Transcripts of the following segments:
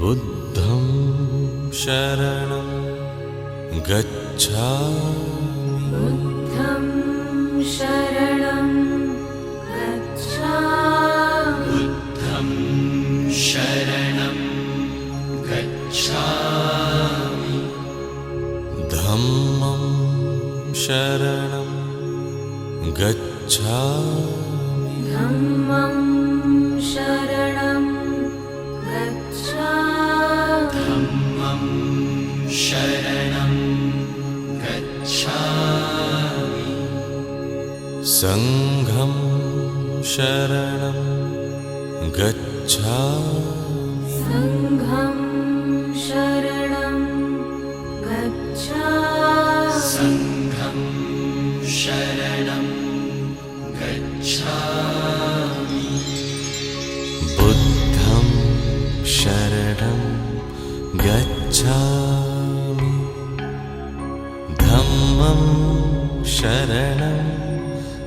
बुद्धं शरणं गच्छामि। बुद्धं शरणं गच्छामि। शरणं गच्छामि। धम्मं शरणं गच्छामि सङ्घं शरणं गच्छामि। सङ्घं शरणं गच्छामि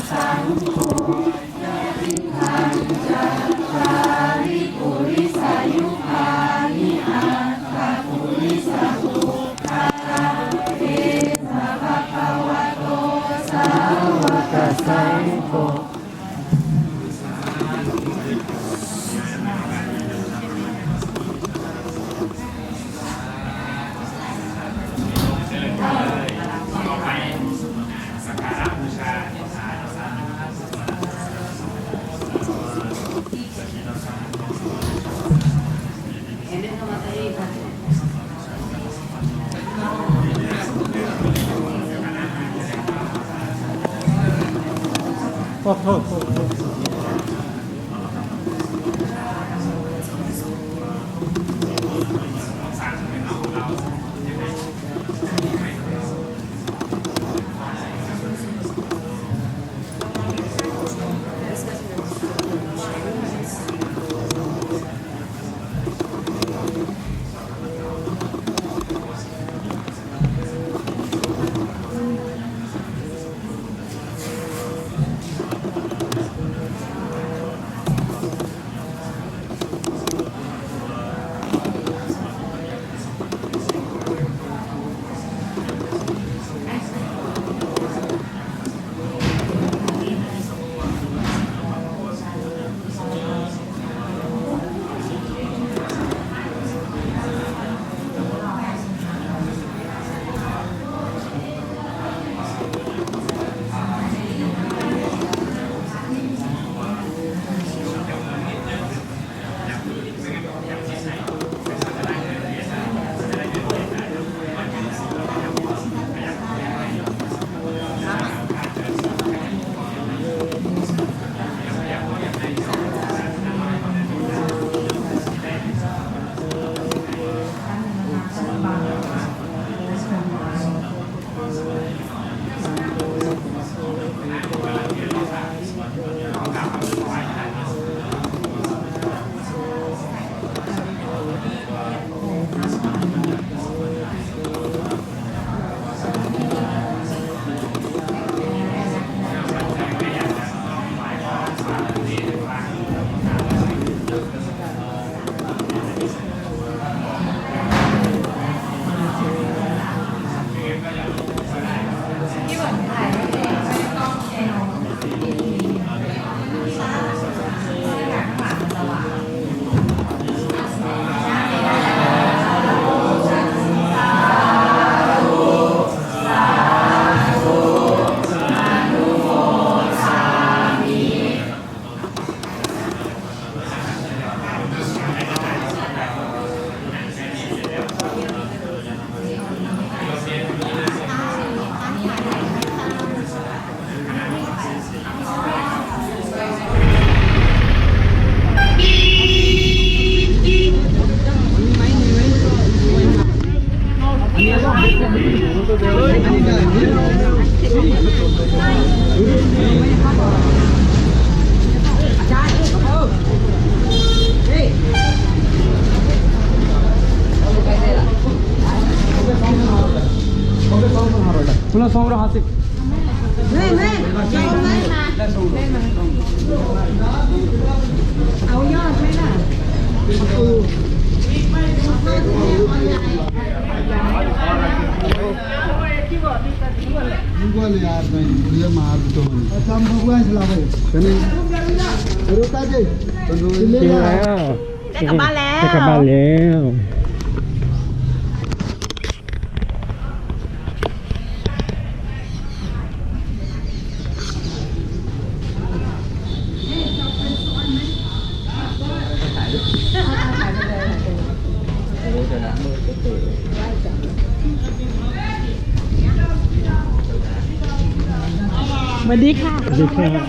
残酷.哦好好好。Pulang song dah hasik. Nih, nih. Song nih. Nih, nih. Awak ni mana? Aku. भूगोल यार मैं ये मार दो अच्छा हम भगवान से लावे कने रुका जे तो ले जा ได้กลับบ้านแล้ว ได้กลับบ้านแล้ว À, देखे हैं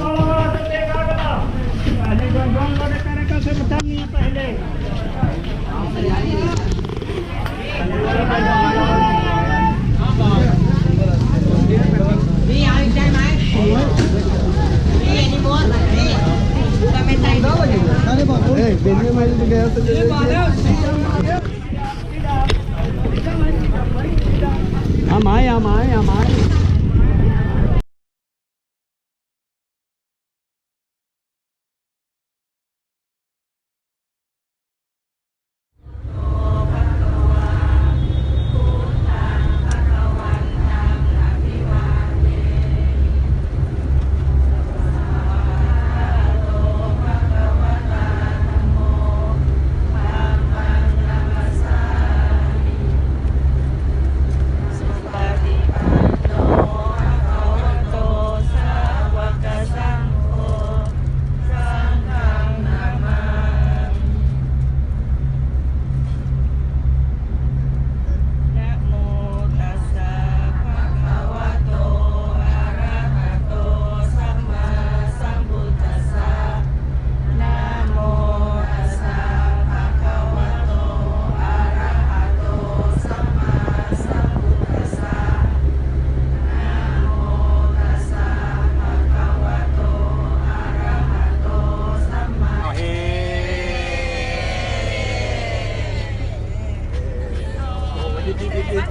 Hey, benim elimde geldi. Amai, à, amai, à, amai.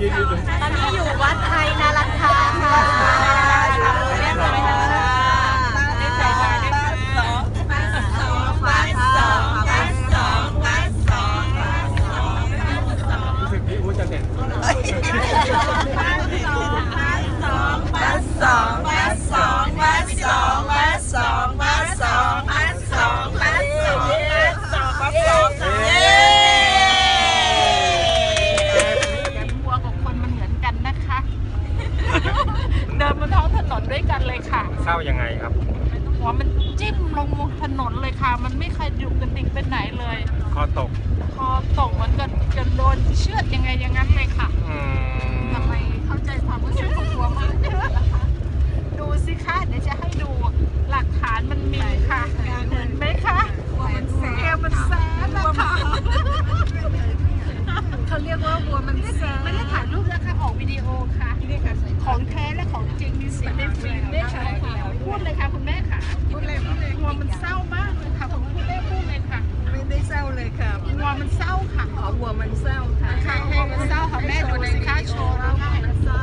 ตอนี้อยู่วัดไทยนารันทาค่ะ เลยค่ะเศร้ายังไงครับ หัวมันจิ้มลงถนนเลยค่ะ มันไม่เคยอยู่กันดิ่งเป็นไหนเลย คอตกคอตกเหมันกันจะโดนเชือดยังไงอย่างนั้นเลยค่ะอืมทำไมเข้าใจความรู้สึกของวัวมากนะคะดูสิคะเดี๋ยวจะให้ดูหลักฐานมันมีค่ะ เห็นไหมคะวัวมันแสบมันแสบนะคะ เขาเรียกว่าวัวมันแสบไม่ได้ถ่ายรูปนะคะออกวิดีโอค่ะของแท้และของจริงมีเสียงในฟิล์มด้วยค่ะพูดเลยค่ะคุณแม่ค่ะพูดเลยพูดเลยวัวมันเศร้ามากเลยค่ะคุณแม่พูดเลยค่ะ ไม่ได้เศร้าเลยค่ะวัวมันเศร้าค่ะขอวัวมันเศร้าค่ะค่ะวัวมันเศร้าค่ะแม่ดูสิคะโชว์ดูค่ะ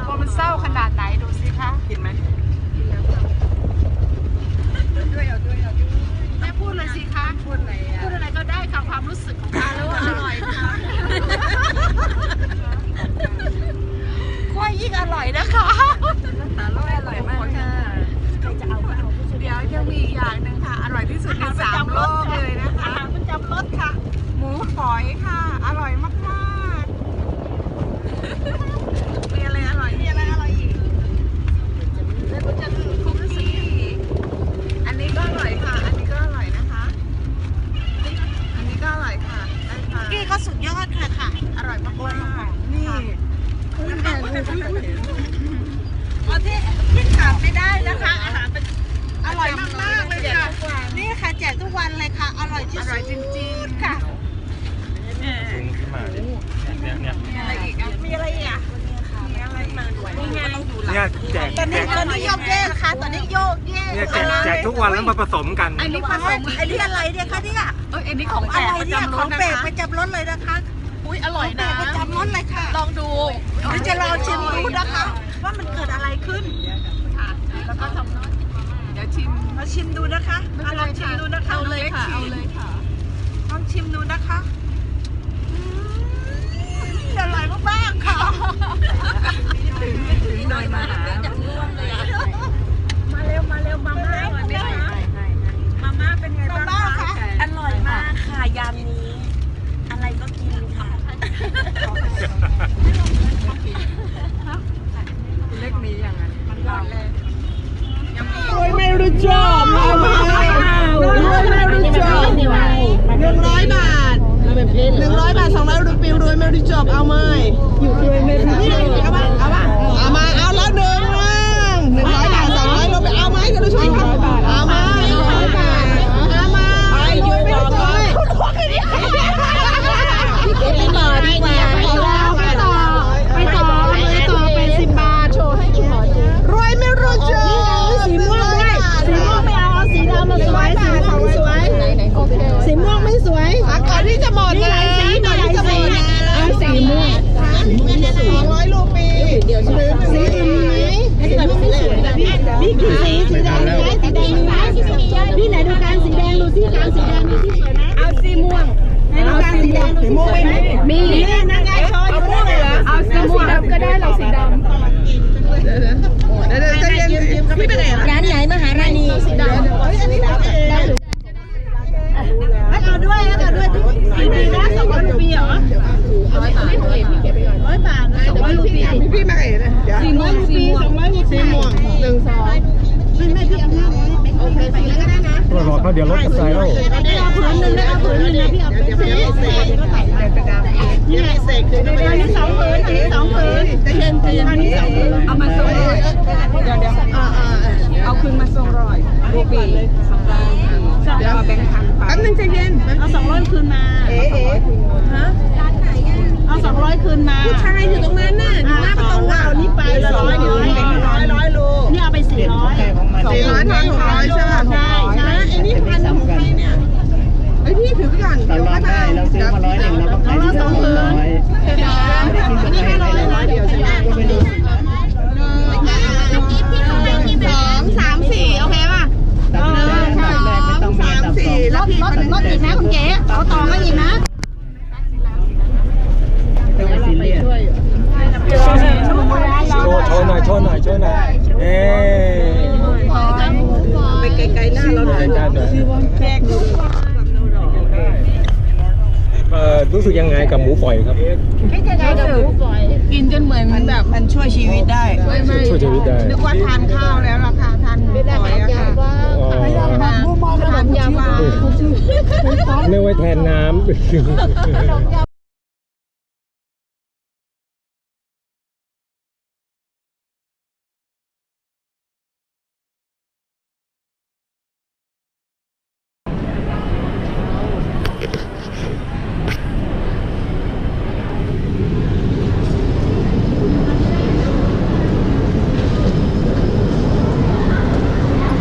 วัวมันเศร้าขนาดไหนดูสิคะกินไหมด้วยเอาด้วยเอาด้วยแม่พูดเลยสิคะพูดอะไรอะพูดอะไรก็ได้ค่ะความรู้สึกของค่ะแล้วว่าอร่อยค่ะกล้วยยิ่งอร่อยนะคะ ตาลอยอร่อยมากค่ะ เดี๋ยวยังมีอีกอย่างหนึ่งค่ะ อร่อยที่สุดในสามโลกเลยนะคะอาหารประจำรสค่ะ หมูฝอยค่ะ อร่อยมากๆมีอะไรอร่อยมีอะไรอร่อยอีกแล้วก็จะมีคุกกี้อันนี้ก็อร่อยค่ะ อันนี้ก็อร่อยนะคะ อันนี้ก็อร่อยค่ะได้ค่ะคุกกี้ก็สุดยอดค่ะค่ะ อร่อยมากๆนี่ เอาที่ที่ขาดไม่ได้นะคะ อาหารเป็น อร่อยมากๆเลยค่ะ นี่ค่ะแจกทุก วันเลยค่ะ อร่อยที่สุดอร่อยจริงๆค่ะดึงขึ้นมาดิเนี่ยเนี่ยอะไรอีกอะมีอะไรอีกอะมีอะไรอีกเนี่ยแจกตอนแจนี้กตอนนี้โยกเยกนะคะ ตอนนี้โยกเยกเนี่ยแจกแจกทุกวันแล้วมาผสมกัน อันนี้ผสมอันนี้อะไรเนี่ยคะเนี่ยเอออันนี้ของแปลอะกไรประเนี่ยจำรขอถงนะแปลกคะประจำรถเลยนะคะอุ้ยอร่อยแปลนะกประจำรถเลยค่ะลองดูเดี๋ยวจะลองชิมดูนะคะ ว่ามันเกิดอะไรขึ้นค่ะแล้วก็ทำเดี๋ยวชิ มมาชิมดูนะคะมาลองชิมดูนะคะเอาเลยค่ะเอาเลยค่ะลองชิมดูนะคะอืมอร่อยมากๆค่ะ ถึงหน่อยมาหาจากร่วมเลยอะ มาเร็วมาเร็วมาม่ามาม่ามาม่าเป็นไงบ้างคะ อร่อยมากค่ะยามนี้ อะไรก็กินค่ะ เล็กมีอย่างนั้นมันร้อนแรง รวยไม่รู้จบมาม่ารวยไม่รู้จบหนึ่งร้อยบาทหนึ่งร้อยบาทสองร้อยรูปีรวยไม่รู้ จบเอาไหมอยู่ด้วยไม่ได้บเอาป่ะเอาป่ะเอามาเอาแล้วหนึ่งมั่งหนึ่งร้อยบาทสองร้อยรูปีเอาไหมกันดูช่วยครับเอาไหมร้อยบาทเอามาไปอยู่ไม่รู้จบพี่ต่อดีกว่าไปต่อไปต่อไปต่อไปต่อเป็นสิบบาทโชว์ให้ขอดูรวยไม่รู้จบสีม่วงด้วยสีม่วงไม่เอาสีดำมาสวยสีม่วงสวยสีม่วงไม่สวยก่อนที่จะหมดนะก่อนที่จะหมดนะเอาสีม่วงสองร้อยรูปีเดี๋ยวสีอื่นมีไหมสีม่วงไม่สวยนะพี่พี่กี่สีสีแดงมีไหมสีแดงมีไหมพี่ไหนดูการสีแดงดูสิการสีแดงดูสิสวยไหมเอาสีม่วงเอาสีแดงสีม่วงไหมมีนั่นไงโชว์อยู่ม่วงเลยเหรอเอาสีม่วงดำก็ได้เราสีดำเดี๋ยวเดี๋ยวจะเย็นพี่ไปไหนอะ ร้านไหนมหาราณี สีดำเฮ้ยอันนี้ดำเองแล้วเอาด้วยแล้วเอาด้วยกี่ปีนะสองร้อยปีเหรอร้อยบาทร้อยบาทสองร้อยปีพี่พี่มาไหนนะสี่โมงสี่โมงสองร้อยสี่โมงหนึ่งสองไม่ไม่พี่เอาห้าร้อยโอเคสีแล้วก็ได้นะ ก็รอ เดี๋ยวรถกระจายแล้ว เอาผืนหนึ่งได้เอาผืนหนึ่งนะพี่เอาเป็นสีเสกนี่แหละเสกคืออันนี้สองผืนอันนี้สองผืนจะเย็นจะเย็นอันนี้สองผืนเอามาส่งร้อยเดี๋ยวเดี๋ยวอ่าอ่าเอาคืนมาส่งรอยรูปีสองร้อยเดี๋ยวเอาแบงค์พันไปแป๊บนึงใจเย็นเอาสองร้อยคืนมาเอ๊ะฮะเอาสองร้อยคืนมาผู้ชายอยู่ตรงนั้นน่ะหน้าประตูอะนี่ไปร้อยร้อยร้อยร้อยโลนี่เอาไปสี่ร้อยสี่ร้อยทอนหกร้อยใช่ไหมใช่ใช่ไอ้นี่พันของใครเนี่ยไอ้พี่ถือไปก่อนเดี๋ยวก็ได้เราซื้อมาร้อยหนึ่งเราก็ขายที่สองร้อยอันนี้ห้าร้อยร้อยเดียวใช่ไหมสองสามสี่โอเคป่ะ หนึ่งสองสามสี่แล้วพี่คนรถอีกนะคุณเก๋เอาต่อมาอีกนะ โชว์โชว์หน่อยโชว์หน่อยโชว์หน่อยเอ๊ ไปไกลๆหน้าเราหน่อย จานหน่อย แจกลูก เอ่อรู้สึกยังไงกับหมูฝอยครับ กินจนเหมือนแบบมันช่วยชีวิตได้ช่วยชีวิตได้ นึกว่าทานข้าวแล้วราคาทานหมูฝอยอะค่ะอ๋อทานยาวา เรียกไว้แทนน้ำ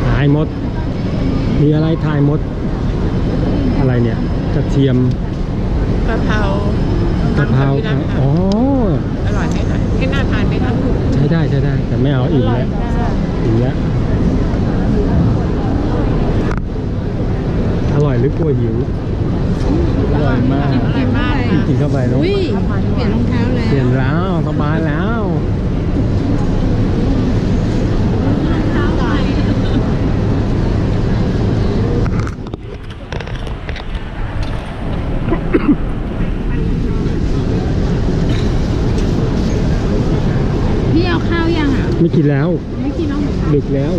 ถ่ายหมด มี อะไรถ่ายหมด อะไรเนี่ยกระเทียมกะเพรากะเพราอ๋ออร่อยไหมคะให้น่าทานไหมคะใช้ได้ใช้ได้ แต่ไม่เอาอิ่มแล้วอิ่มแล้วอร่อยหรือกลัวหิวอร่อยมากกินเข้าไปแล้วเปลี่ยนรองเท้าแล้วเปลี่ยนแล้วสบายแล้ว พี่เอาข้าวยังอะ ไม่กินแล้ว ไม่กินแล้วดึกแล้ว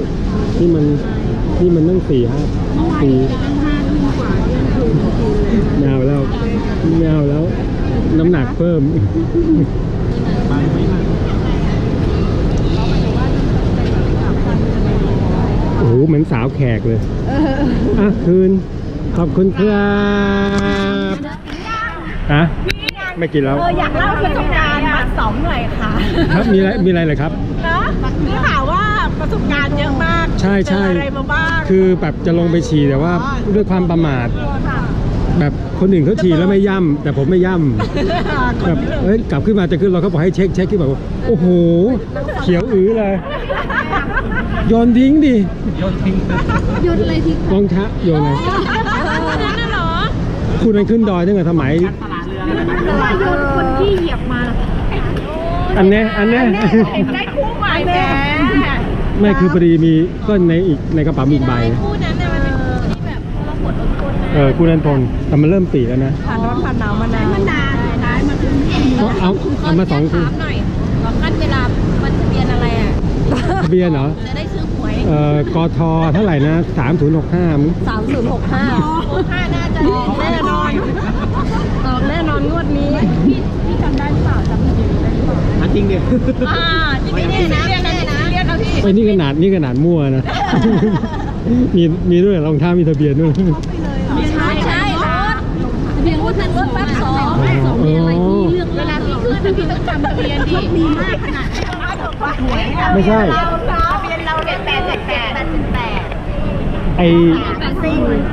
นี่มันนี่มันตั้งสี่ห้าสี่ตั้งห้าทุ่มกว่าเที่ยงคืนแมวแล้วแมวแล้ว น้ำหนักเพิ่มโอ้โหเหมือนสาวแขกเลยอะคืน ขอบคุณครับฮะไม่กินแล้วอยากเล่าประสบการณ์มาสองหน่อยค่ะ ครับมีอะไรมีอะไรเหรอครับเนาะ ได้ข่าวว่าประสบการณ์เยอะมากใช่ใช่ เจออะไรมาบ้างคือแบบจะลงไปฉี่แต่ว่าด้วยความประมาท ค่ะแบบคนอื่นเขาฉี่แล้วไม่ย่ำแต่ผมไม่ย่ำแบบเอ้ยกลับขึ้นมาจะขึ้นเราก็บอกให้เช็คเช็คที่แบบว่าโอ้โห เขียวอื้อเลยโยนทิ้งดิโยนทิ้งโยนอะไรทิ้งรองเท้าโยนอะไรนั่นน่ะเหรอคุณนั้นขึ้นดอยตั้งแต่สมัยโยนคนที่เหยียบมาอันเนี้ยอันเนี้ย ได้คู่ใหม่แหม ไม่คือพอดีมีก็ในอีกในกระเป๋ามีอีกใบ คู่นั้นเนี่ยมันเป็นคู่ที่แบบเราปวดอดทนนะเออคู่นั้นทนแต่มันเริ่มปีแล้วนะ ผ่านร้อนผ่านหนาวมานานมันนานสุดท้ายมันคือก็เอาเอามาสองคู่ถามหน่อยว่าขั้นเวลามันทะเบียนอะไรอะทะเบียนเหรอ จะได้ซื้อหวยเอ่อกทเท่าไหร่นะ 3065สามศูนย์หกห้าหกห้าน่าจะออกแน่นอนออกแน่นอนงวดนี้พี่พี่จำได้หรือเปล่าจำทะเบียนได้หรือเปล่าจริงดิอ่าจริงๆเนี่ยนะ เนี่ยนะเรียกเอาพี่ไปนี่ขนาดนี่ขนาดมั่วนะ มีมีด้วยรองเท้ามีทะเบียนด้วยไม่ใช่ใช่รถทะเบียนรถรถปั๊บสองสองมีอะไรที่เลือกเวลาพี่ขึ้นนะพี่ต้องจำทะเบียนดีดีมากขนาดหวยไม่ใช่ทะเบียนเราเนี่ยแปดเจ็ดแปดแปดแปดไอ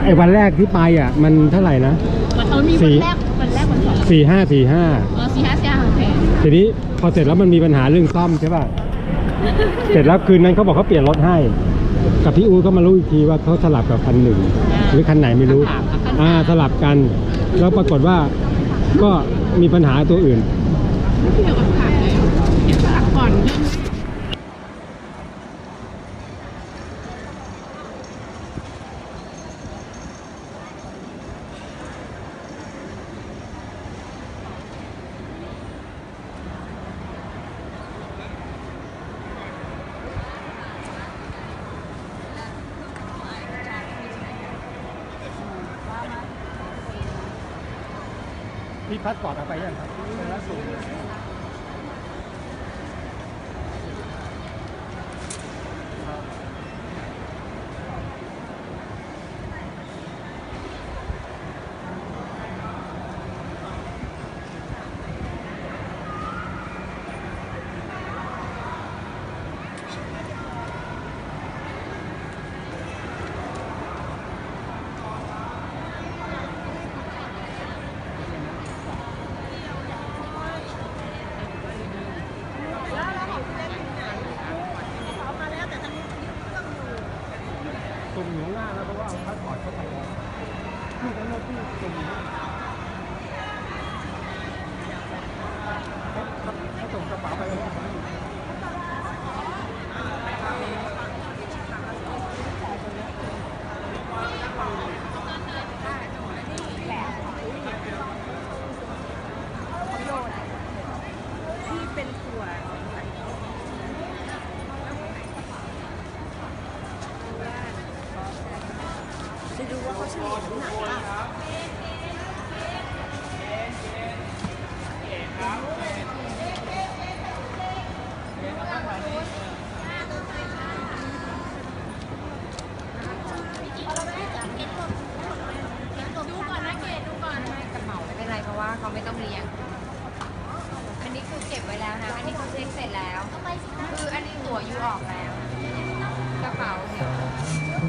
ไอวันแรกที่ไปอะ มันเท่าไหร่นะมันเอามีวันแรกวันแรกวันสองสี่ห้าสี่ห้าเออสี่ห้าสี่ห้าโอเคทีนี้พอเสร็จแล้วมันมีปัญหาเรื่องซ่อมใช่ป่ะ เสร็จแล้วคืนนั้นเขาบอกเขาเปลี่ยนรถให้ กับพี่อูก็มารู้อีกทีว่าเขาสลับกับคันหนึ่งหรือคันไหนไม่รู้ อ่าสลับกัน แล้วปรากฏว่าก็มีปัญหาตัวอื่นเกี่ยวกับขายเลยเกี่ยวกับก่อนเรื่อง ว่าเขาไม่ต้อยังอันนี้คือเก็บไว้แล้วนะ อันนี้คือเช็คเสร็จแล้ว คืออันนี้ตั๋วยูออกแล้ว กระเป๋าเดี๋ยว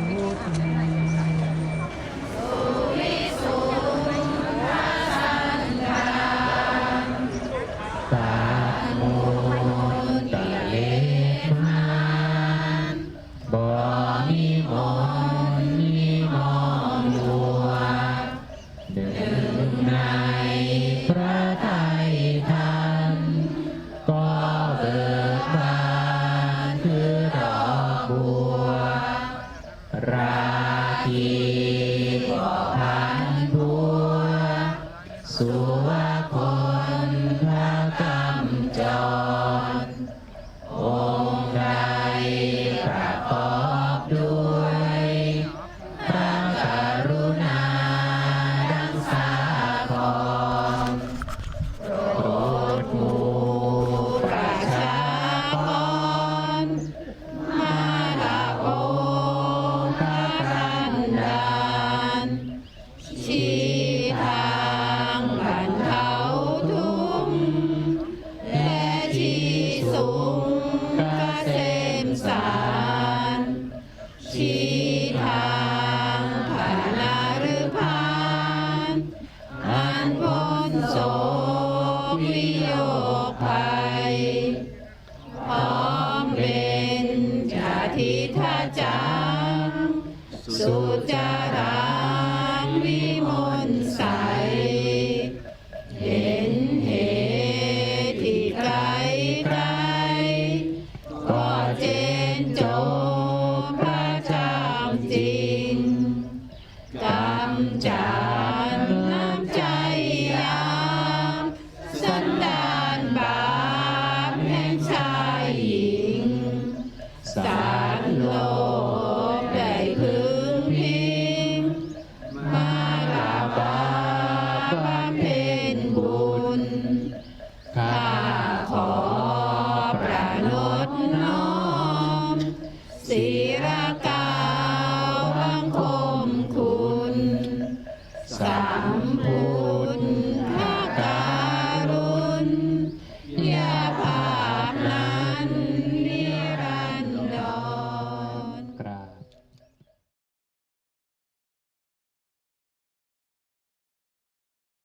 ไม่รู้ทำได้ไหมใส่ส